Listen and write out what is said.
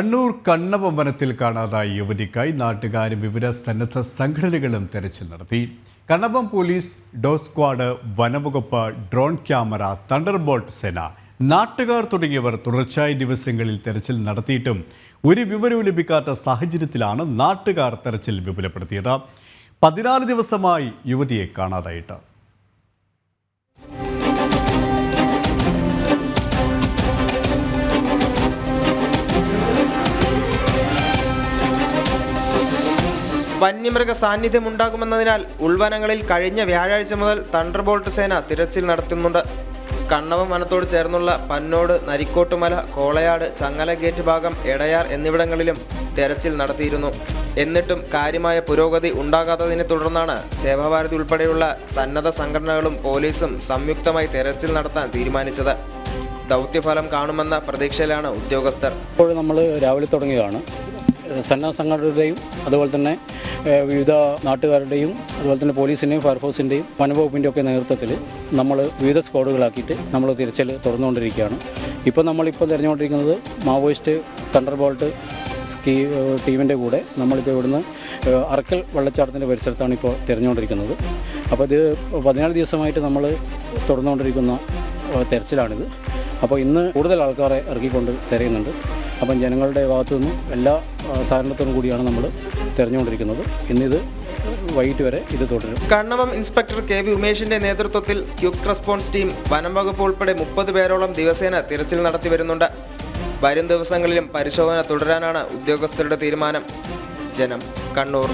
കണ്ണൂർ കണ്ണവം വനത്തിൽ കാണാതായ യുവതിക്കായി നാട്ടുകാരും വിവിധ സന്നദ്ധ സംഘടനകളും തെരച്ചിൽ നടത്തി. കണ്ണവം പോലീസ് ഡോ സ്ക്വാഡ് വനവകുപ്പ് ഡ്രോൺ ക്യാമറ തണ്ടർബോൾട്ട് സേന നാട്ടുകാർ തുടങ്ങിയവർ തുടർച്ചയായ ദിവസങ്ങളിൽ തെരച്ചിൽ നടത്തിയിട്ടും ഒരു വിവരവും ലഭിക്കാത്ത സാഹചര്യത്തിലാണ് നാട്ടുകാർ തെരച്ചിൽ വിപുലപ്പെടുത്തിയത്. പതിനാല് ദിവസമായി യുവതിയെ കാണാതായിട്ട്. വന്യമൃഗ സാന്നിധ്യം ഉണ്ടാകുമെന്നതിനാൽ ഉൾവനങ്ങളിൽ കഴിഞ്ഞ വ്യാഴാഴ്ച മുതൽ തണ്ടർബോൾട്ട് സേന തിരച്ചിൽ നടത്തുന്നുണ്ട്. കണ്ണവം വനത്തോട് ചേർന്നുള്ള പന്നോട് നരിക്കോട്ടുമല കോളയാട് ചങ്ങല ഗേറ്റ് ഭാഗം എടയാർ എന്നിവിടങ്ങളിലും തെരച്ചിൽ നടത്തിയിരുന്നു. എന്നിട്ടും കാര്യമായ പുരോഗതി ഉണ്ടാകാത്തതിനെ തുടർന്നാണ് സേവാഭാരതി ഉൾപ്പെടെയുള്ള സന്നദ്ധ സംഘടനകളും പോലീസും സംയുക്തമായി തെരച്ചിൽ നടത്താൻ തീരുമാനിച്ചത്. ദൗത്യഫലം കാണുമെന്ന പ്രതീക്ഷയിലാണ് ഉദ്യോഗസ്ഥർ. ഇപ്പോൾ നമ്മൾ രാവിലെ തുടങ്ങിയതാണ്. സന്നദ്ധ സംഘടനയുടെയും അതുപോലെ തന്നെ വിവിധ നാട്ടുകാരുടെയും അതുപോലെ തന്നെ പോലീസിന്റെയും ഫയർഫോഴ്സിന്റെയും വനംവകുപ്പിന്റെയും ഒക്കെ നേതൃത്വത്തിൽ നമ്മൾ വിവിധ സ്ക്വാഡുകളാക്കിയിട്ട് നമ്മൾ തിരച്ചിൽ തുറന്നുകൊണ്ടിരിക്കുകയാണ് ഇപ്പോൾ നമ്മളിപ്പോൾ തിരഞ്ഞുകൊണ്ടിരിക്കുന്നത് മാവോയിസ്റ്റ് തണ്ടർ ബോൾട്ട് സ്കീ ടീമിന്റെ കൂടെ നമ്മളിപ്പോൾ ഇവിടുന്ന് അറക്കൽ വെള്ളച്ചാട്ടത്തിന്റെ പരിസരത്താണ് ഇപ്പോൾ തിരഞ്ഞുകൊണ്ടിരിക്കുന്നത്. അപ്പോൾ ഇത് പതിനാല് ദിവസമായിട്ട് നമ്മൾ തുറന്നുകൊണ്ടിരിക്കുന്ന തെരച്ചിലാണിത്. അപ്പോൾ ഇന്ന് കൂടുതൽ ആൾക്കാരെ ഇറക്കിക്കൊണ്ട് തിരയുന്നുണ്ട്. അപ്പം ജനങ്ങളുടെ ഭാഗത്തു നിന്നും എല്ലാ സഹകരണത്തോടും കൂടിയാണ് നമ്മൾ തിരഞ്ഞുകൊണ്ടിരിക്കുന്നത്. ഇന്നിത് വൈകിട്ട് വരെ ഇത് തുടരും. കണ്ണവം ഇൻസ്പെക്ടർ കെ വി ഉമേഷിന്റെ നേതൃത്വത്തിൽ ക്യുക്ക് റെസ്പോൺസ് ടീം വനംവകുപ്പ് ഉൾപ്പെടെ മുപ്പത് പേരോളം ദിവസേന തിരച്ചിൽ നടത്തി വരുന്നുണ്ട്. വരും ദിവസങ്ങളിലും പരിശോധന തുടരാനാണ് ഉദ്യോഗസ്ഥരുടെ തീരുമാനം. ജനം കണ്ണൂർ.